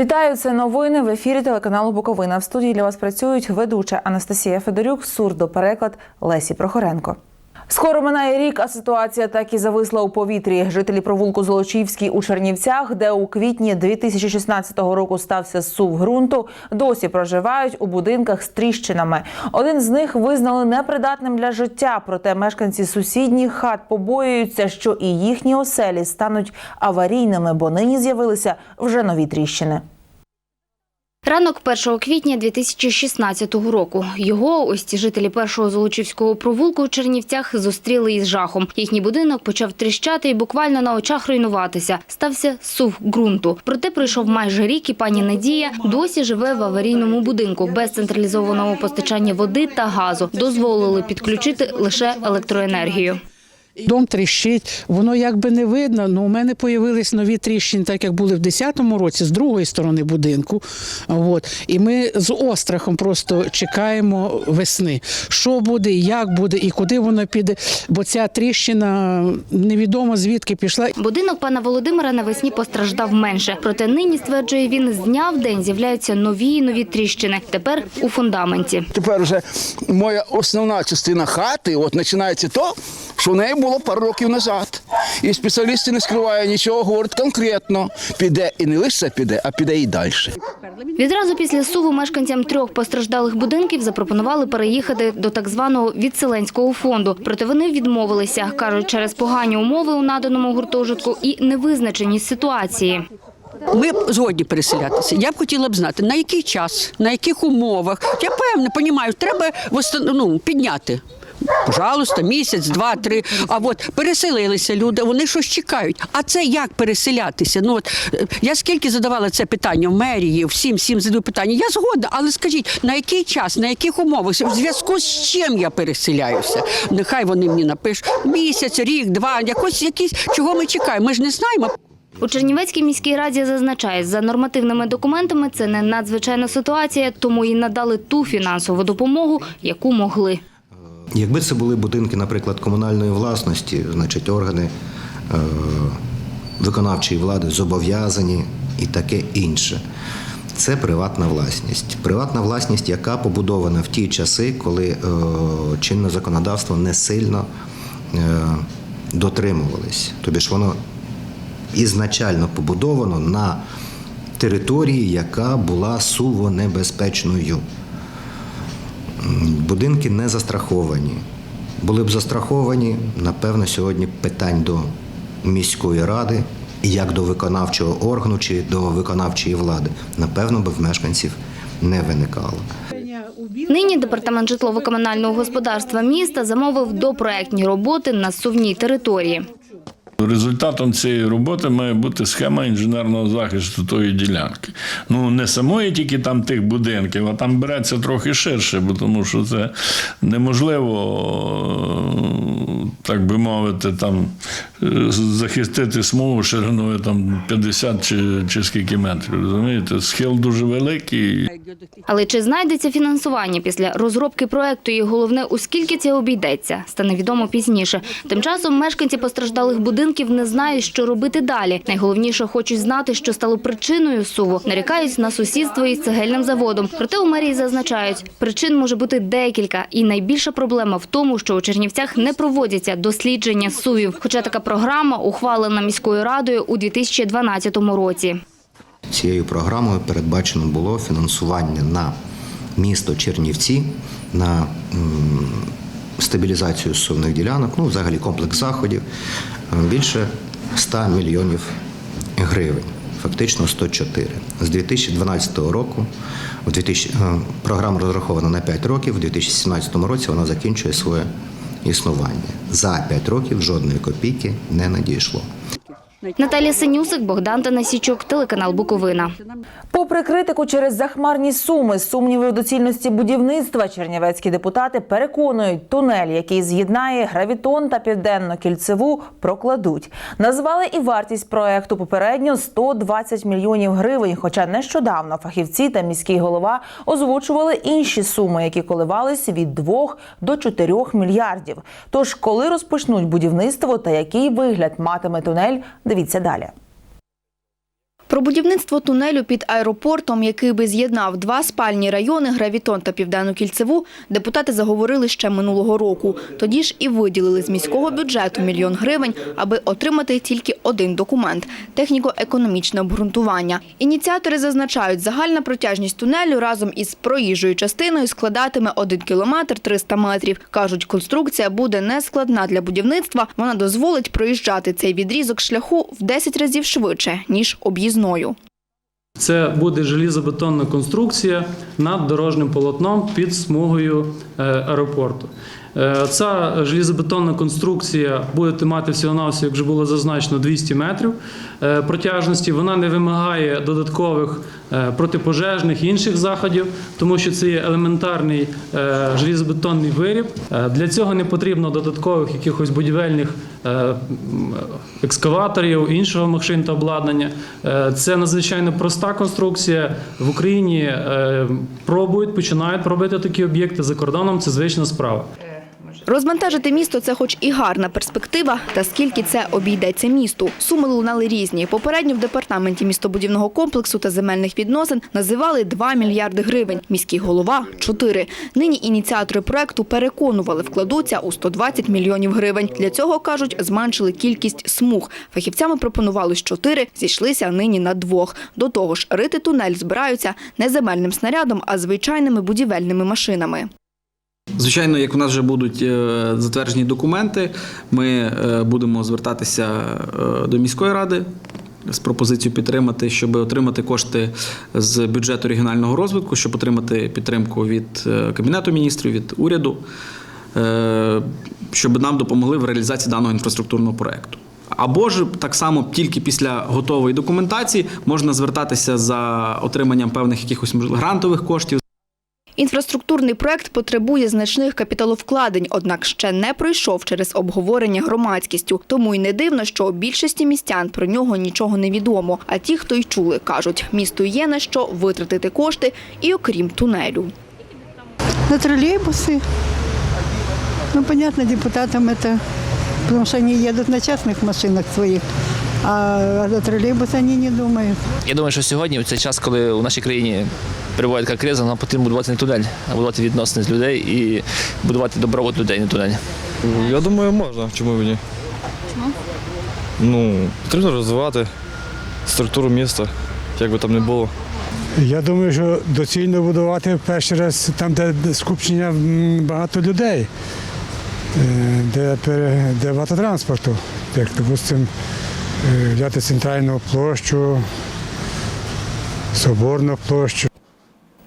Вітаю, це новини в ефірі телеканалу Буковина. В студії для вас працюють ведуча Анастасія Федорюк, сурдопереклад Лесі Прохоренко. Скоро минає рік, а ситуація так і зависла у повітрі. Жителі провулку Золочівський у Чернівцях, де у квітні 2016 року стався сув ґрунту, досі проживають у будинках з тріщинами. Один з них визнали непридатним для життя. Проте мешканці сусідніх хат побоюються, що і їхні оселі стануть аварійними, бо нині з'явилися вже нові тріщини. Ранок 1 квітня 2016 року. Його ось ці жителі першого Золочівського провулку у Чернівцях зустріли із жахом. Їхній будинок почав тріщати і буквально на очах руйнуватися. Стався сув ґрунту. Проте пройшов майже рік, і пані Надія досі живе в аварійному будинку без централізованого постачання води та газу. Дозволили підключити лише електроенергію. Дом тріщить, воно якби не видно, але у мене з'явились нові тріщини, так як були в 10-му році, з другої сторони будинку. От. І ми з острахом просто чекаємо весни. Що буде, як буде і куди воно піде, бо ця тріщина невідомо звідки пішла. Будинок пана Володимира навесні постраждав менше. Проте нині, стверджує він, з дня в день з'являються нові і нові тріщини. Тепер у фундаменті. Тепер вже моя основна частина хати, от починається то, що в неї було пару років назад. І спеціалісти не скривають нічого, говорять конкретно. Піде і не лише піде, а піде і далі. Відразу після суву мешканцям трьох постраждалих будинків запропонували переїхати до так званого відселенського фонду. Проте вони відмовилися, кажуть, через погані умови у наданому гуртожитку і невизначеність ситуації. Ми б згодні переселятися. Я б хотіла б знати, на який час, на яких умовах. Я певно розумію, треба ну, підняти. Пожалуйста, місяць, два, три. А от переселилися люди, вони щось чекають. А це як переселятися? Ну от е, я скільки задавала це питання в мерії, всім всім задаю питання. Я згодна, але скажіть, на який час, на яких умовах, в зв'язку з чим я переселяюся? Нехай вони мені напишуть місяць, рік, два, якось якісь чого ми чекаємо. Ми ж не знаємо. У Чернівецькій міській раді зазначають, за нормативними документами це не надзвичайна ситуація, тому і надали ту фінансову допомогу, яку могли. Якби це були будинки, наприклад, комунальної власності, значить органи е, виконавчої влади зобов'язані і таке інше. Це приватна власність. Приватна власність, яка побудована в ті часи, коли е, чинне законодавство не сильно е, дотримувались. Тобі ж воно ізначально побудовано на території, яка була суво небезпечною. Будинки не застраховані. Були б застраховані, напевно, сьогодні питань до міської ради, як до виконавчого органу чи до виконавчої влади, напевно, би в мешканців не виникало. Нині департамент житлово-комунального господарства міста замовив допроектні роботи на сувній території. Результатом цієї роботи має бути схема інженерного захисту тої ділянки. Ну не самої тільки там тих будинків, а там береться трохи ширше, бо тому що це неможливо, так би мовити, там е, захистити смугу шириною там 50 чи, чи скільки метрів. Розумієте, схил дуже великий. Але чи знайдеться фінансування після розробки проекту і головне, у скільки це обійдеться, стане відомо пізніше. Тим часом мешканці постраждалих будинків не знають, що робити далі. Найголовніше хочуть знати, що стало причиною суву. Нарікають на сусідство із цегельним заводом. Проте у мерії зазначають, причин може бути декілька, і найбільша проблема в тому, що у Чернівцях не проводяться дослідження сувів. Хоча така програма ухвалена міською радою у 2012 році. Цією програмою передбачено було фінансування на місто Чернівці, на стабілізацію сувних ділянок, ну, взагалі комплекс заходів е, більше 100 мільйонів гривень, фактично 104. З 2012 року в 2000, е, програма розрахована на 5 років, в 2017 році вона закінчує своє існування. За 5 років жодної копійки не надійшло. Наталія Синюсик, Богдан Танасічук, телеканал Буковина. Попри критику через захмарні суми, сумніви у доцільності будівництва, чернівецькі депутати переконують, тунель, який з'єднає гравітон та південно-кільцеву, прокладуть. Назвали і вартість проекту попередньо 120 мільйонів гривень. Хоча нещодавно фахівці та міський голова озвучували інші суми, які коливалися від 2 до 4 мільярдів. Тож, коли розпочнуть будівництво та який вигляд матиме тунель, дивіться далі. Про будівництво тунелю під аеропортом, який би з'єднав два спальні райони Гравітон та Південну Кільцеву, депутати заговорили ще минулого року. Тоді ж і виділили з міського бюджету мільйон гривень, аби отримати тільки один документ – техніко-економічне обґрунтування. Ініціатори зазначають, загальна протяжність тунелю разом із проїжджою частиною складатиме 1 кілометр 300 метрів. Кажуть, конструкція буде нескладна для будівництва. Вона дозволить проїжджати цей відрізок шляху в 10 разів швидше, ніж об'їзною. Це буде желізобетонна конструкція над дорожнім полотном під смугою е, аеропорту. Е, Ця желізобетонна конструкція буде мати всього-навсього, як вже було зазначено, 200 метрів е, протяжності. Вона не вимагає додаткових е, протипожежних інших заходів, тому що це є елементарний желізобетонний виріб. Для цього не потрібно додаткових якихось будівельних екскаваторів, іншого машин та обладнання. Це надзвичайно проста конструкція. В Україні пробують, починають робити такі об'єкти за кордоном. Це звична справа. Розвантажити місто – це хоч і гарна перспектива, та скільки це обійдеться місту. Суми лунали різні. Попередньо в департаменті містобудівного комплексу та земельних відносин називали 2 мільярди гривень. Міський голова – 4. Нині ініціатори проекту переконували, вкладуться у 120 мільйонів гривень. Для цього, кажуть, зменшили кількість смуг. Фахівцями пропонували з 4, зійшлися нині на двох. До того ж, рити тунель збираються не земельним снарядом, а звичайними будівельними машинами. Звичайно, як в нас вже будуть е, затверджені документи, ми е, будемо звертатися е, до міської ради з пропозицією підтримати, щоб отримати кошти з бюджету регіонального розвитку, щоб отримати підтримку від Кабінету міністрів, від уряду, щоб нам допомогли в реалізації даного інфраструктурного проекту. Або ж так само тільки після готової документації можна звертатися за отриманням певних якихось грантових коштів. Інфраструктурний проект потребує значних капіталовкладень, однак ще не пройшов через обговорення громадськістю. Тому й не дивно, що більшості містян про нього нічого не відомо. А ті, хто й чули, кажуть, місту є на що витратити кошти і окрім тунелю. На троллейбусы. Ну, понятно, депутатам это, потому что они едут на частных машинах своих, а за троллейбус они не думают. Я думаю, що сьогодні, у цей час, коли у нашій країні перебуває така криза, нам потрібно будувати не тунель, а будувати відносини з людей і будувати добробут людей, не тунель. Я думаю, можна. Чому б ні? Чому? Ну, потрібно розвивати структуру міста, як би там не було. Я думаю, що доцільно будувати перший раз там, де скупчення багато людей, е, де, де багато транспорту, як, допустимо, взяти центральну площу, соборну площу.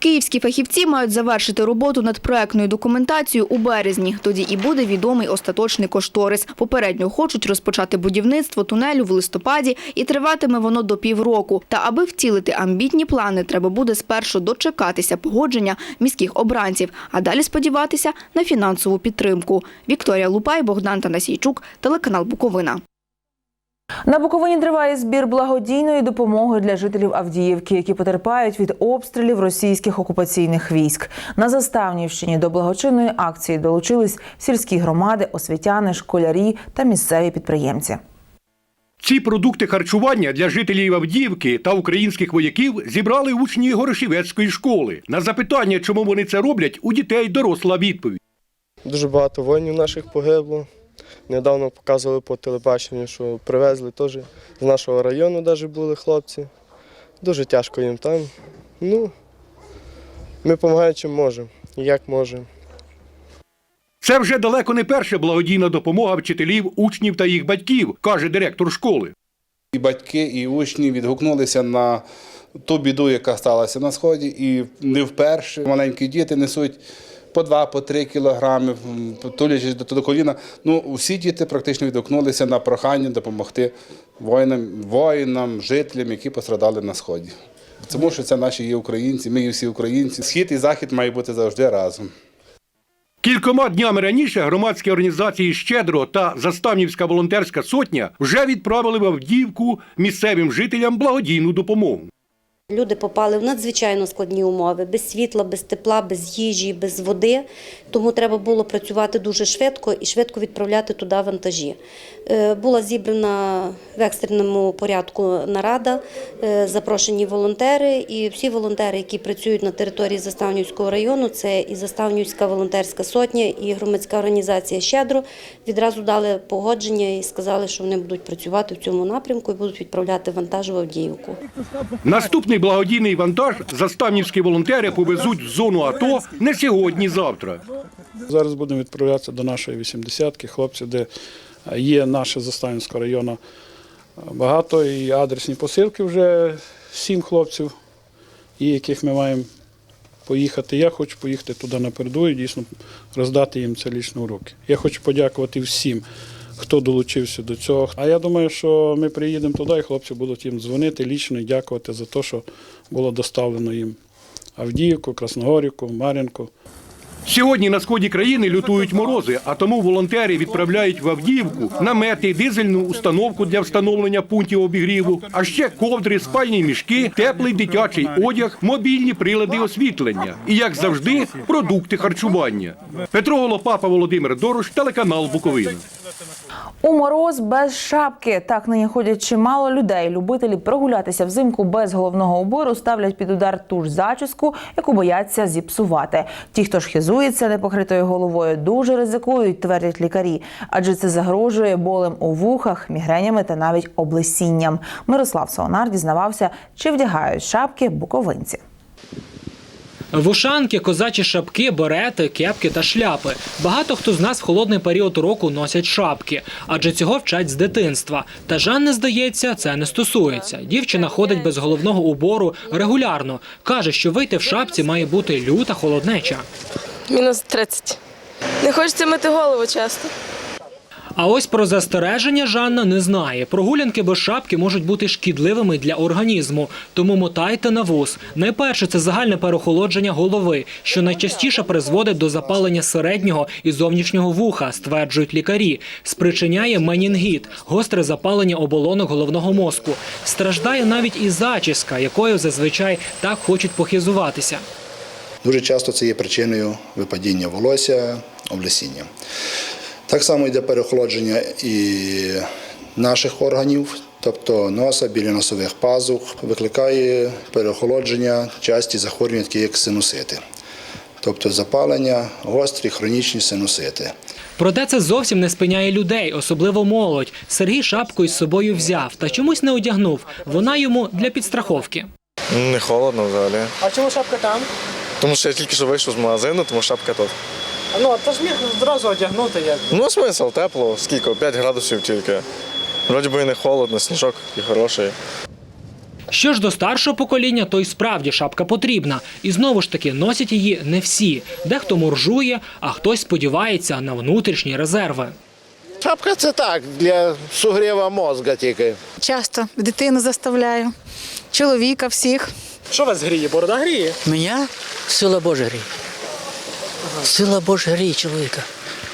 Київські фахівці мають завершити роботу над проектною документацією у березні. Тоді і буде відомий остаточний кошторис. Попередньо хочуть розпочати будівництво тунелю в листопаді і триватиме воно до півроку. Та аби втілити амбітні плани, треба буде спершу дочекатися погодження міських обранців, а далі сподіватися на фінансову підтримку. Вікторія Лупай, Богдан Танасійчук, телеканал Буковина. На Буковині триває збір благодійної допомоги для жителів Авдіївки, які потерпають від обстрілів російських окупаційних військ. На Заставнівщині до благочинної акції долучились сільські громади, освітяни, школярі та місцеві підприємці. Ці продукти харчування для жителів Авдіївки та українських вояків зібрали учні Горошівецької школи. На запитання, чому вони це роблять, у дітей доросла відповідь. Дуже багато воїнів наших погибло. Недавно показували по телебаченню, що привезли теж з нашого району навіть були хлопці. Дуже тяжко їм там. Ну, ми допомагаємо чим можемо, як можемо. Це вже далеко не перша благодійна допомога вчителів, учнів та їх батьків, каже директор школи. І батьки, і учні відгукнулися на ту біду, яка сталася на сході, і не вперше маленькі діти несуть по два, по три кілограми, тулячись до, до коліна. Ну, всі діти практично відгукнулися на прохання допомогти воїнам, воїнам, жителям, які пострадали на сході. Тому що це наші є українці, ми є всі українці. Схід і захід має бути завжди разом. Кількома днями раніше громадські організації Щедро та Заставнівська волонтерська сотня вже відправили в Авдіївку місцевим жителям благодійну допомогу. Люди попали в надзвичайно складні умови, без світла, без тепла, без їжі, без води. Тому треба було працювати дуже швидко і швидко відправляти туди вантажі. Е, Була зібрана в екстреному порядку нарада, е, запрошені волонтери, і всі волонтери, які працюють на території Заставнівського району, це і Заставнівська волонтерська сотня, і громадська організація Щедро, відразу дали погодження і сказали, що вони будуть працювати в цьому напрямку і будуть відправляти вантаж в Авдіївку. Наступний благодійний вантаж заставнівські волонтери повезуть в зону АТО не сьогодні-завтра. Зараз будемо відправлятися до нашої 80-ки, хлопці, де є наше Заставинського району багато і адресні посилки вже сім хлопців, яких ми маємо поїхати. Я хочу поїхати туди напереду і дійсно роздати їм це лічно в руки. Я хочу подякувати всім, хто долучився до цього. А я думаю, що ми приїдемо туди, і хлопці будуть їм дзвонити лічно і дякувати за те, що було доставлено їм Авдіївку, Красногорівку, Мар'їнку. Сьогодні на сході країни лютують морози, а тому волонтери відправляють в Авдіївку намети, дизельну установку для встановлення пунктів обігріву, а ще ковдри, спальні мішки, теплий дитячий одяг, мобільні прилади освітлення і, як завжди, продукти харчування. Петро Голопапа, Володимир Дорош, телеканал Буковина. У мороз без шапки. Так нині ходять чимало людей. Любителі прогулятися взимку без головного убору ставлять під удар ту ж зачіску, яку бояться зіпсувати. Ті, хто ж хизується непокритою головою, дуже ризикують, твердять лікарі, адже це загрожує болем у вухах, мігренями та навіть облесінням. Мирослав Солонар дізнавався, чи вдягають шапки буковинці. Вушанки, козачі шапки, берети, кепки та шляпи. Багато хто з нас в холодний період року носять шапки, адже цього вчать з дитинства. Та Жанни, здається, це не стосується. Дівчина ходить без головного убору регулярно. Каже, що вийти в шапці має бути люта холоднеча. Мінус 30. Не хочеться мити голову часто. А ось про застереження Жанна не знає. Прогулянки без шапки можуть бути шкідливими для організму, тому мотайте на вуз. Найперше це загальне переохолодження голови, що найчастіше призводить до запалення середнього і зовнішнього вуха, стверджують лікарі. Спричиняє менінгіт, гостре запалення оболонок головного мозку. Страждає навіть і зачіска, якою зазвичай так хочуть похизуватися. Дуже часто це є причиною випадіння волосся, облесіння. Так само йде переохолодження і наших органів, тобто носа, біля носових пазух, викликає переохолодження, часті захворювання, такі як синусити. Тобто запалення, гострі хронічні синусити. Проте це зовсім не спиняє людей, особливо молодь. Сергій шапку із собою взяв та чомусь не одягнув. Вона йому для підстраховки. Не холодно взагалі. А чому шапка там? Тому що я тільки що вийшов з магазину, тому шапка тут. Ну а то ж міг одразу одягнути як. Ну, смисл, тепло, скільки? 5 градусів тільки. Вроді би і не холодно, сніжок і хороший. Що ж до старшого покоління, то й справді шапка потрібна. І знову ж таки носять її не всі. Дехто моржує, а хтось сподівається на внутрішні резерви. Шапка це так, для сугріва мозга тільки. Часто дитину заставляю, чоловіка всіх. Що вас гріє? Борода гріє? Меня сила Божа гріє. Сила Божа гріє чоловіка.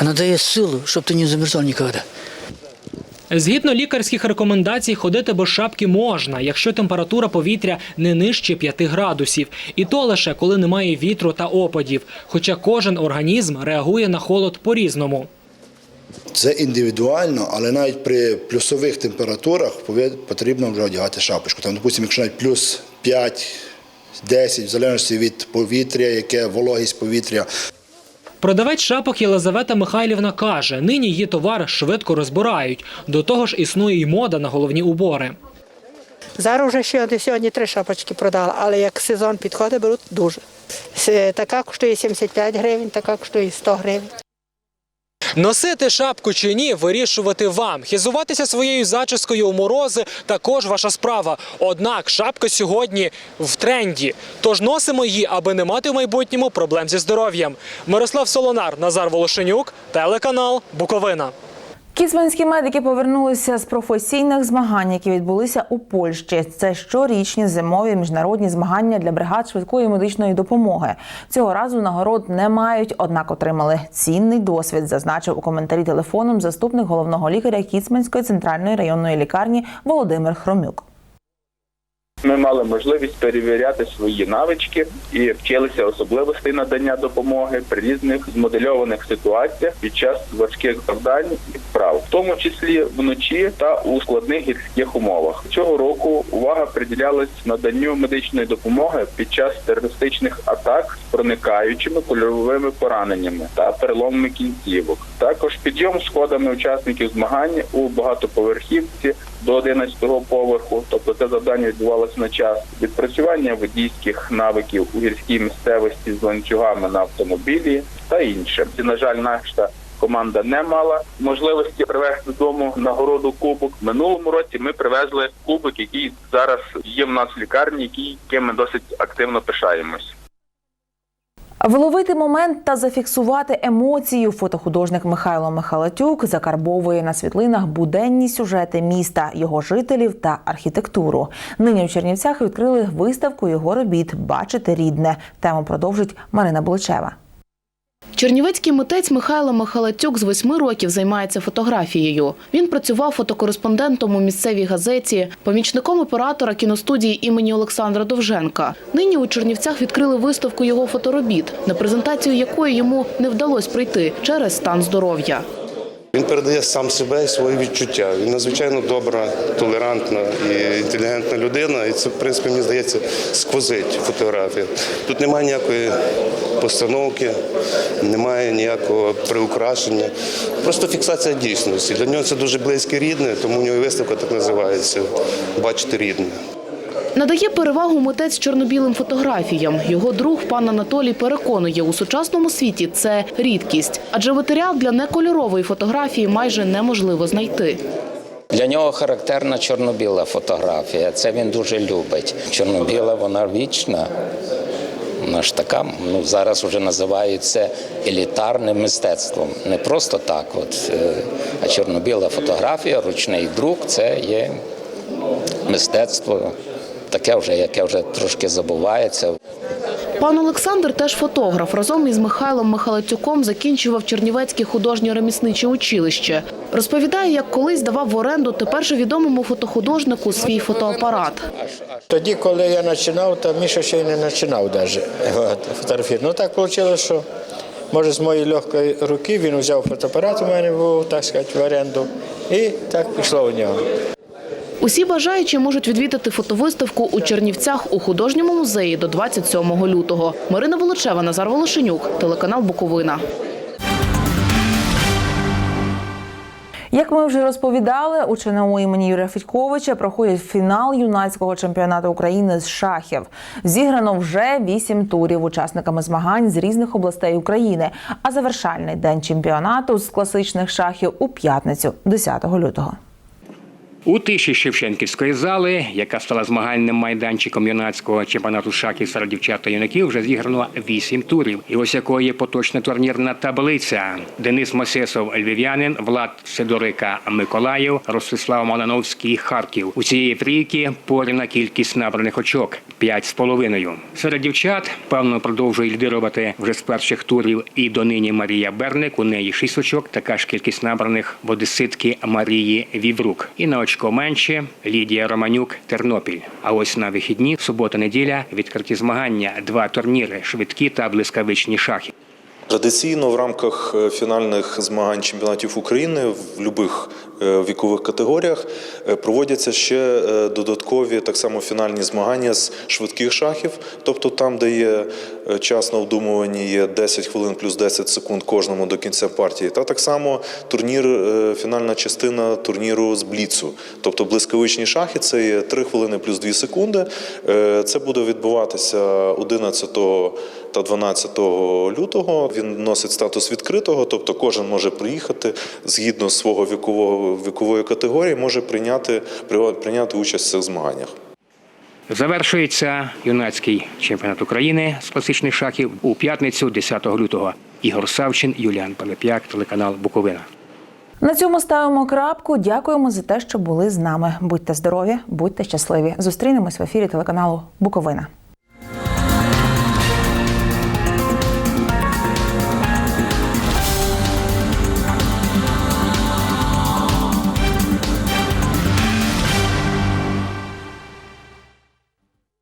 Вона дає силу, щоб ти не замерзав ніколи. Згідно лікарських рекомендацій, ходити без шапки можна, якщо температура повітря не нижче 5 градусів, і то лише коли немає вітру та опадів. Хоча кожен організм реагує на холод по-різному. Це індивідуально, але навіть при плюсових температурах потрібно вже одягати шапочку. Там, допустимо, якщо навіть плюс 5, 10, в залежності від повітря, яке вологість повітря. Продавець шапок Єлизавета Михайлівна каже, нині її товар швидко розбирають. До того ж існує й мода на головні убори. Зараз вже ще сьогодні три шапочки продала, але як сезон підходить, беруть дуже. Така коштує 75 гривень, така коштує 100 гривень. Носити шапку чи ні, вирішувати вам. Хизуватися своєю зачіскою у морози також ваша справа. Однак шапка сьогодні в тренді. Тож носимо її, аби не мати в майбутньому проблем зі здоров'ям. Мирослав Солонар, Назар Волошенюк, телеканал Буковина. Кіцманські медики повернулися з професійних змагань, які відбулися у Польщі. Це щорічні зимові міжнародні змагання для бригад швидкої медичної допомоги. Цього разу нагород не мають, однак отримали цінний досвід. Зазначив у коментарі телефоном заступник головного лікаря Кіцманської центральної районної лікарні Володимир Хромюк. Ми мали можливість перевіряти свої навички і вчилися особливостей надання допомоги при різних змодельованих ситуаціях під час важких завдань і вправ, в тому числі вночі та у складних гірських умовах. Цього року увага приділялась наданню медичної допомоги під час терористичних атак з проникаючими кульовими пораненнями та переломами кінцівок. Також підйом сходами учасників змагань у багатоповерхівці до 11-го поверху, тобто це завдання відбувалося на час відпрацювання водійських навиків у гірській місцевості з ланцюгами на автомобілі та інше. І, на жаль, наша команда не мала можливості привезти додому нагороду кубок. Минулому році ми привезли кубок, який зараз є в нас в лікарні, який яким ми досить активно пишаємось. Вловити момент та зафіксувати емоцію фотохудожник Михайло Михалатюк закарбовує на світлинах буденні сюжети міста, його жителів та архітектуру. Нині в Чернівцях відкрили виставку його робіт Бачити рідне. Тему продовжить Марина Буличева. Чернівецький митець Михайло Михалатюк з восьми років займається фотографією. Він працював фотокореспондентом у місцевій газеті, помічником оператора кіностудії імені Олександра Довженка. Нині у Чернівцях відкрили виставку його фоторобіт, на презентацію якої йому не вдалося прийти через стан здоров'я. Він передає сам себе і свої відчуття. Він надзвичайно добра, толерантна і інтелігентна людина. І це, в принципі, мені здається, сквозить фотографія. Тут немає ніякої постановки, немає ніякого приукрашення. Просто фіксація дійсності. Для нього це дуже близьке рідне, тому у нього виставка так називається Бачити рідне. Надає перевагу митець чорнобілим фотографіям. Його друг пан Анатолій переконує, у сучасному світі це рідкість, адже матеріал для некольорової фотографії майже неможливо знайти. Для нього характерна чорно-біла фотографія. Це він дуже любить. Чорно-біла вона вічна. Вона ж така, ну зараз вже називають це елітарним мистецтвом. Не просто так, от, е, а чорно-біла фотографія, ручний друк це є мистецтво, таке вже, яке вже трошки забувається. Пан Олександр теж фотограф. Разом із Михайлом Михалатюком закінчував Чернівецьке художньо-ремісниче училище. Розповідає, як колись давав в оренду тепер же відомому фотохудожнику свій фотоапарат. Тоді, коли я починав, то Міша ще й не починав навіть фотографувати. Ну так вийшло, що може з моєї легкої руки він взяв фотоапарат у мене був, так сказати, в оренду, і так пішло у нього. Усі бажаючі можуть відвідати фотовиставку у Чернівцях у художньому музеї до 27 лютого. Марина Волочева, Назар Волошенюк, телеканал Буковина. Як ми вже розповідали, у ЧНУ імені Юрія Федьковича проходять фінал юнацького чемпіонату України з шахів. Зіграно вже вісім турів учасниками змагань з різних областей України. А завершальний день чемпіонату з класичних шахів у п'ятницю, 10 лютого. У тиші Шевченківської зали, яка стала змагальним майданчиком юнацького чемпіонату шахів серед дівчат та юнаків, вже зіграно вісім турів. І ось якою є поточна турнірна таблиця. Денис Мосесов, львів'янин, Влад Сидорика, Миколаїв, Ростислав Малановський, Харків. У цієї трійки порівна кількість набраних очок п'ять з половиною. Серед дівчат певно продовжує лідирувати вже з перших турів і донині Марія Берник. У неї шість очок. Така ж кількість набраних в одеситки Марії Віврук. І на очко менше Лідія Романюк, Тернопіль. А ось на вихідні, субота-неділя, відкриті змагання, два турніри, швидкі та блискавичні шахи. Традиційно в рамках е, фінальних змагань чемпіонатів України в будь-яких вікових категоріях е, проводяться ще е, додаткові так само фінальні змагання з швидких шахів, тобто там, де є е, час на вдумуванні, є 10 хвилин плюс 10 секунд кожному до кінця партії. Та так само турнір, е, фінальна частина турніру з бліцу, тобто блискавичні шахи, це є 3 хвилини плюс 2 секунди. Е, Це буде відбуватися 11 та 12 лютого. Він носить статус відкритого, тобто кожен може приїхати згідно свого вікового вікової категорії, може прийняти прийняти участь в цих змаганнях. Завершується юнацький чемпіонат України з класичних шахів у п'ятницю, 10 лютого. Ігор Савчин, Юліан Пилип'як, телеканал Буковина. На цьому ставимо крапку. Дякуємо за те, що були з нами. Будьте здорові, будьте щасливі. Зустрінемось в ефірі телеканалу Буковина.